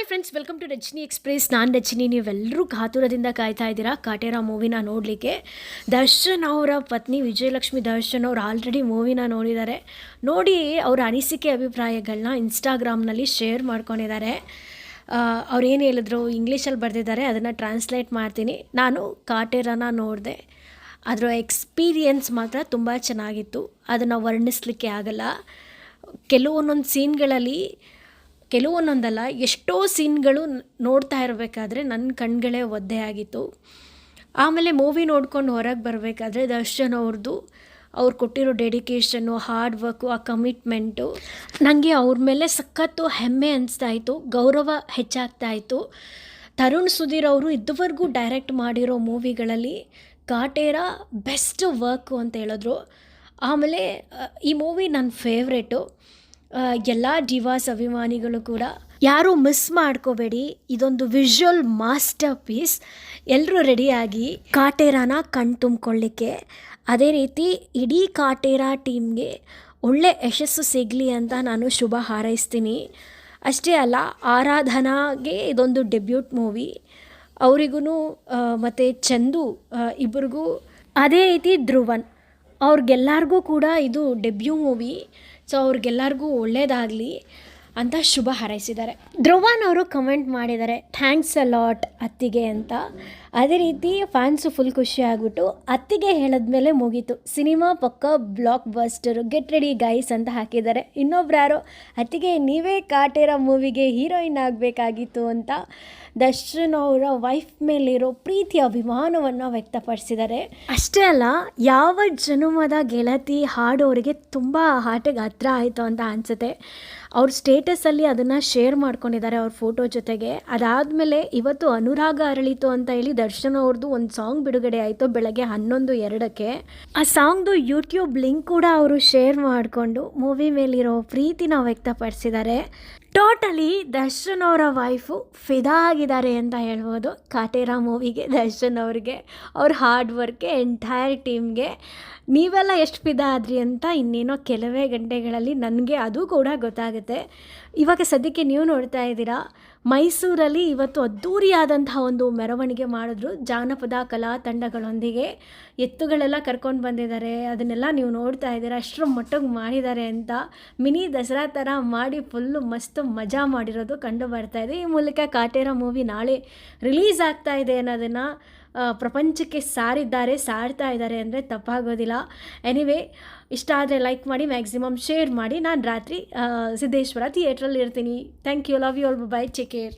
Hi friends welcome to Rajani express ನಾನು ರಜನಿ ನೀವೆಲ್ಲರೂ ಕಾತುರದಿಂದ ಕಾಯ್ತಾ ಇದ್ದೀರಾ? ಕಾಟೇರ ಮೂವಿನ ನೋಡಲಿಕ್ಕೆ. ದರ್ಶನ್ ಅವರ ಪತ್ನಿ ವಿಜಯಲಕ್ಷ್ಮಿ ದರ್ಶನ್ ಅವರು ಆಲ್ರೆಡಿ ಮೂವಿನ ನೋಡಿದ್ದಾರೆ. ನೋಡಿ ಅವರ ಅನಿಸಿಕೆ ಅಭಿಪ್ರಾಯಗಳನ್ನ ಇನ್ಸ್ಟಾಗ್ರಾಮ್ನಲ್ಲಿ ಶೇರ್ ಮಾಡ್ಕೊಂಡಿದ್ದಾರೆ. ಅವ್ರು ಏನು ಹೇಳಿದ್ರು? ಇಂಗ್ಲೀಷಲ್ಲಿ ಬರೆದಿದ್ದಾರೆ. ಅದನ್ನು ಟ್ರಾನ್ಸ್ಲೇಟ್ ಮಾಡ್ತೀನಿ. ನಾನು ಕಾಟೇರನ ನೋಡಿದೆ. ಅದರ ಎಕ್ಸ್ಪೀರಿಯನ್ಸ್ ಮಾತ್ರ ತುಂಬ ಚೆನ್ನಾಗಿತ್ತು. ಅದನ್ನು ವರ್ಣಿಸ್ಲಿಕ್ಕೆ ಆಗಲ್ಲ. ಕೆಲವೊಂದೊಂದು ಸೀನ್ಗಳಲ್ಲಿ ಕೆಲವೊಂದೊಂದಲ್ಲ ಎಷ್ಟೋ ಸೀನ್ಗಳು ನೋಡ್ತಾ ಇರಬೇಕಾದ್ರೆ ನನ್ನ ಕಣ್ಗಳೇ ಒದ್ದೆ ಆಗಿತ್ತು. ಆಮೇಲೆ ಮೂವಿ ನೋಡ್ಕೊಂಡು ಹೊರಗೆ ಬರಬೇಕಾದ್ರೆ ದರ್ಶನ್ ಅವ್ರದ್ದು ಅವ್ರು ಕೊಟ್ಟಿರೋ ಡೆಡಿಕೇಶನ್ನು ಹಾರ್ಡ್ ವರ್ಕು, ಆ ಕಮಿಟ್ಮೆಂಟು ನನಗೆ ಅವ್ರ ಮೇಲೆ ಸಖತ್ತು ಹೆಮ್ಮೆ ಅನಿಸ್ತಾ ಇತ್ತು, ಗೌರವ ಹೆಚ್ಚಾಗ್ತಾ ಇತ್ತು. ತರುಣ್ ಸುಧೀರ್ ಅವರು ಇದುವರೆಗೂ ಡೈರೆಕ್ಟ್ ಮಾಡಿರೋ ಮೂವಿಗಳಲ್ಲಿ ಕಾಟೇರ ಬೆಸ್ಟ್ ವರ್ಕು ಅಂತ ಹೇಳಿದ್ರು. ಆಮೇಲೆ ಈ ಮೂವಿ ನನ್ನ ಫೇವ್ರೇಟು. ಎಲ್ಲ ಡಿವಾಸ್ ಅಭಿಮಾನಿಗಳು ಕೂಡ ಯಾರೂ ಮಿಸ್ ಮಾಡ್ಕೋಬೇಡಿ, ಇದೊಂದು ವಿಜುವಲ್ ಮಾಸ್ಟರ್ ಪೀಸ್ ಎಲ್ಲರೂ ರೆಡಿಯಾಗಿ ಕಾಟೇರಾನ ಕಣ್ ತುಂಬಿಕೊಳ್ಳಿಕ್ಕೆ. ಅದೇ ರೀತಿ ಇಡೀ ಕಾಟೇರಾ ಟೀಮ್ಗೆ ಒಳ್ಳೆ ಯಶಸ್ಸು ಸಿಗಲಿ ಅಂತ ನಾನು ಶುಭ ಹಾರೈಸ್ತೀನಿ. ಅಷ್ಟೇ ಅಲ್ಲ, ಆರಾಧನಾಗೆ ಇದೊಂದು ಡೆಬ್ಯೂಟ್ ಮೂವಿ ಅವರಿಗೂ ಮತ್ತು ಚಂದು ಇಬ್ಬರಿಗೂ ಅದೇ ರೀತಿ ಧ್ರುವನ್. ಅವ್ರಿಗೆಲ್ಲರಿಗೂ ಕೂಡ ಇದು ಡೆಬ್ಯೂ ಮೂವಿ ಸೊ ಅವ್ರಿಗೆಲ್ಲರಿಗೂ ಒಳ್ಳೇದಾಗಲಿ. ಅಂತ ಶುಭ ಹಾರೈಸಿದ್ದಾರೆ. ಧ್ರುವನ್ ಅವರು ಕಮೆಂಟ್ ಮಾಡಿದ್ದಾರೆ ಥ್ಯಾಂಕ್ಸ್ ಅ ಲಾಟ್ ಅತ್ತಿಗೆ ಅಂತ. ಅದೇ ರೀತಿ ಫ್ಯಾನ್ಸು ಫುಲ್ ಖುಷಿ ಆಗಿಬಿಟ್ಟು ಅತ್ತಿಗೆ ಹೇಳಿದ್ಮೇಲೆ ಮುಗೀತು. ಸಿನಿಮಾ ಪಕ್ಕ blockbuster get ready guys ಅಂತ ಹಾಕಿದ್ದಾರೆ. ಇನ್ನೊಬ್ರು ಯಾರೋ ಅತ್ತಿಗೆ ನೀವೇ ಕಾಟೇರ ಮೂವಿಗೆ ಹೀರೋಯಿನ್ ಆಗಬೇಕಾಗಿತ್ತು ಅಂತ ದರ್ಶನ್ ಅವರ ವೈಫ್ ಮೇಲಿರೋ ಪ್ರೀತಿ ಅಭಿಮಾನವನ್ನು ವ್ಯಕ್ತಪಡಿಸಿದ್ದಾರೆ. ಅಷ್ಟೇ ಅಲ್ಲ, ಯಾವ ಜನುಮದ ಗೆಳತಿ ಹಾಡೋರಿಗೆ ತುಂಬ ಹಾಟಿಗೆ ಹತ್ರ ಆಯಿತು ಅಂತ ಅನಿಸುತ್ತೆ. ಅವ್ರ ಸ್ಟೇಟಸಲ್ಲಿ ಅದನ್ನು ಶೇರ್ ಮಾಡ್ಕೊಂಡಿದ್ದಾರೆ ಅವ್ರ ಫೋಟೋ ಜೊತೆಗೆ. ಅದಾದಮೇಲೆ ಇವತ್ತು ಅನುರಾಗ ಅರಳಿತು ಅಂತ ಹೇಳಿ ದರ್ಶನ್ ಅವ್ರದ್ದು ಒಂದು ಸಾಂಗ್ ಬಿಡುಗಡೆ ಆಯಿತು ಬೆಳಗ್ಗೆ ಹನ್ನೊಂದು ಎರಡಕ್ಕೆ. ಆ ಸಾಂಗ್ದು ಯೂಟ್ಯೂಬ್ ಲಿಂಕ್ ಕೂಡ ಅವರು ಶೇರ್ ಮಾಡಿಕೊಂಡು ಮೂವಿ ಮೇಲಿರೋ ಪ್ರೀತಿನ ವ್ಯಕ್ತಪಡಿಸಿದ್ದಾರೆ. ಟೋಟಲಿ ದರ್ಶನ್ ಅವರ ವೈಫು ಫಿದಾ ಆಗಿದ್ದಾರೆ ಅಂತ ಹೇಳ್ಬೋದು. ಕಾಟೇರಾ ಮೂವಿಗೆ ದರ್ಶನ್ ಅವ್ರಿಗೆ, ಅವ್ರ ಹಾರ್ಡ್ ವರ್ಕ್ಗೆ ಎಂಟೈರ್ ಟೀಮ್ಗೆ ನೀವೆಲ್ಲ ಎಷ್ಟು ಫಿದಾ ಆದ್ರಿ ಅಂತ ಇನ್ನೇನೋ ಕೆಲವೇ ಗಂಟೆಗಳಲ್ಲಿ ನನಗೆ ಅದು ಕೂಡ ಗೊತ್ತಾಗುತ್ತೆ. ಇವಾಗ ಸದ್ಯಕ್ಕೆ ನೀವು ನೋಡ್ತಾ ಇದ್ದೀರಾ, ಮೈಸೂರಲ್ಲಿ ಇವತ್ತು ಅದ್ಧೂರಿಯಾದಂತಹ ಒಂದು ಮೆರವಣಿಗೆ ಮಾಡಿದ್ರು ಜಾನಪದ ಕಲಾ ತಂಡಗಳೊಂದಿಗೆ. ಎತ್ತುಗಳೆಲ್ಲ ಕರ್ಕೊಂಡು ಬಂದಿದ್ದಾರೆ, ಅದನ್ನೆಲ್ಲ ನೀವು ನೋಡ್ತಾ ಇದ್ದೀರಾ, ಅಷ್ಟರ ಮಟ್ಟಿಗೆ ಮಾಡಿದ್ದಾರೆ ಅಂತ. ಮಿನಿ ದಸರಾ ಥರ ಮಾಡಿ ಫುಲ್ಲು ಮಸ್ತ್ ಮಜಾ ಮಾಡಿರೋದು ಕಂಡು ಬರ್ತಾ ಇದೆ. ಈ ಮೂಲಕ ಕಾಟೇರ ಮೂವಿ ನಾಳೆ ರಿಲೀಸ್ ಆಗ್ತಾ ಇದೆ ಅನ್ನೋದನ್ನು ಪ್ರಪಂಚಕ್ಕೆ ಸಾರಿದ್ದಾರೆ, ಸಾರ್ತಾ ಇದ್ದಾರೆ ಅಂದರೆ ತಪ್ಪಾಗೋದಿಲ್ಲ. ಎನಿವೇ ಇಷ್ಟ ಆದರೆ ಲೈಕ್ ಮಾಡಿ ಮ್ಯಾಕ್ಸಿಮಮ್ ಶೇರ್ ಮಾಡಿ. ನಾನು ರಾತ್ರಿ ಸಿದ್ದೇಶ್ವರ ಥಿಯೇಟ್ರಲ್ಲಿ ಇರ್ತೀನಿ. Thank you love you all bye care